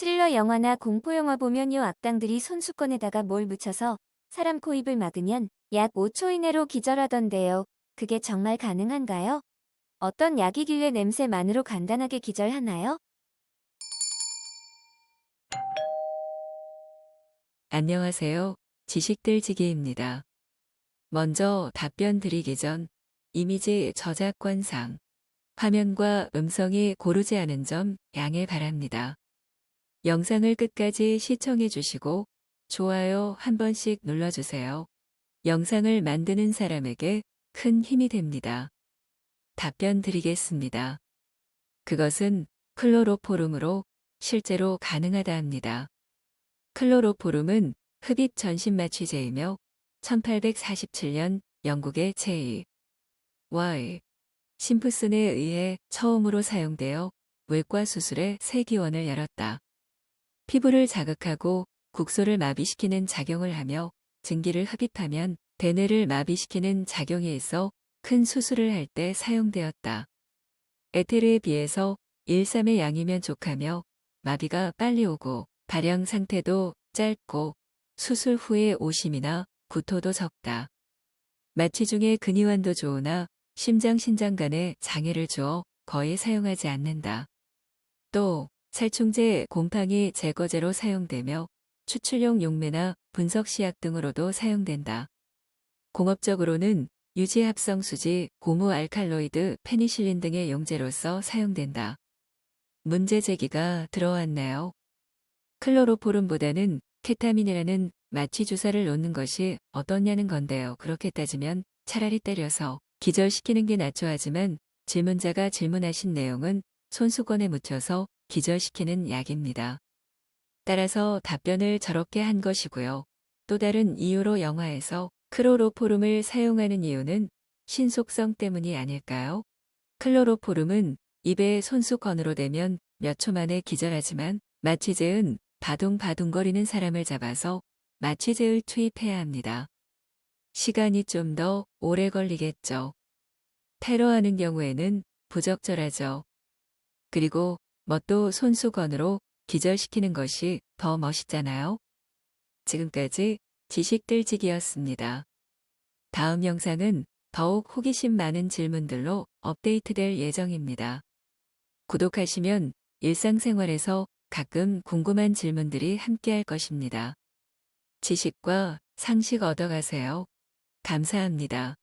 스릴러 영화나 공포 영화 보면 요 악당들이 손수건에다가 뭘 묻혀서 사람 코 입을 막으면 약 5초 이내로 기절하던데요. 그게 정말 가능한가요? 어떤 약이길래 냄새만으로 간단하게 기절하나요? 안녕하세요. 지식들지기입니다. 먼저 답변 드리기 전 이미지 저작권상 화면과 음성이 고르지 않은 점 양해 바랍니다. 영상을 끝까지 시청해 주시고 좋아요 한 번씩 눌러주세요. 영상을 만드는 사람에게 큰 힘이 됩니다. 답변 드리겠습니다. 그것은 클로로포름으로 실제로 가능하다 합니다. 클로로포름은 흡입 전신 마취제이며 1847년 영국의 제2 Y 심프슨에 의해 처음으로 사용되어 외과 수술의 새 기원을 열었다. 피부를 자극하고 국소를 마비시키는 작용을 하며 증기를 흡입하면 대뇌를 마비시키는 작용이 있어 큰 수술을 할 때 사용되었다. 에테르에 비해서 1,3의 양이면 족하며 마비가 빨리 오고 발형 상태도 짧고 수술 후의 오심이나 구토도 적다. 마취 중에 근이완도 좋으나 심장 신장 간에 장애를 주어 거의 사용하지 않는다. 또 살충제 곰팡이 제거제로 사용되며 추출용 용매나 분석 시약 등으로도 사용된다. 공업적으로는 유지 합성 수지, 고무 알칼로이드, 페니실린 등의 용제로서 사용된다. 문제 제기가 들어왔나요? 클로로포름보다는 케타민이라는 마취 주사를 놓는 것이 어떻냐는 건데요. 그렇게 따지면 차라리 때려서 기절시키는 게 낫죠 하지만 질문자가 질문하신 내용은 손수건에 묻혀서 기절시키는 약입니다. 따라서 답변을 저렇게 한 것이고요. 또 다른 이유로 영화에서 클로로포름을 사용하는 이유는 신속성 때문이 아닐까요? 클로로포름은 입에 손수건으로 대면 몇 초 만에 기절하지만 마취제은 바둥바둥거리는 사람을 잡아서 마취제를 투입해야 합니다. 시간이 좀 더 오래 걸리겠죠. 테러하는 경우에는 부적절하죠. 그리고 뭣도 손수건으로 기절시키는 것이 더 멋있잖아요. 지금까지 지식 들지기였습니다. 다음 영상은 더욱 호기심 많은 질문들로 업데이트될 예정입니다. 구독하시면 일상생활에서 가끔 궁금한 질문들이 함께할 것입니다. 지식과 상식 얻어가세요. 감사합니다.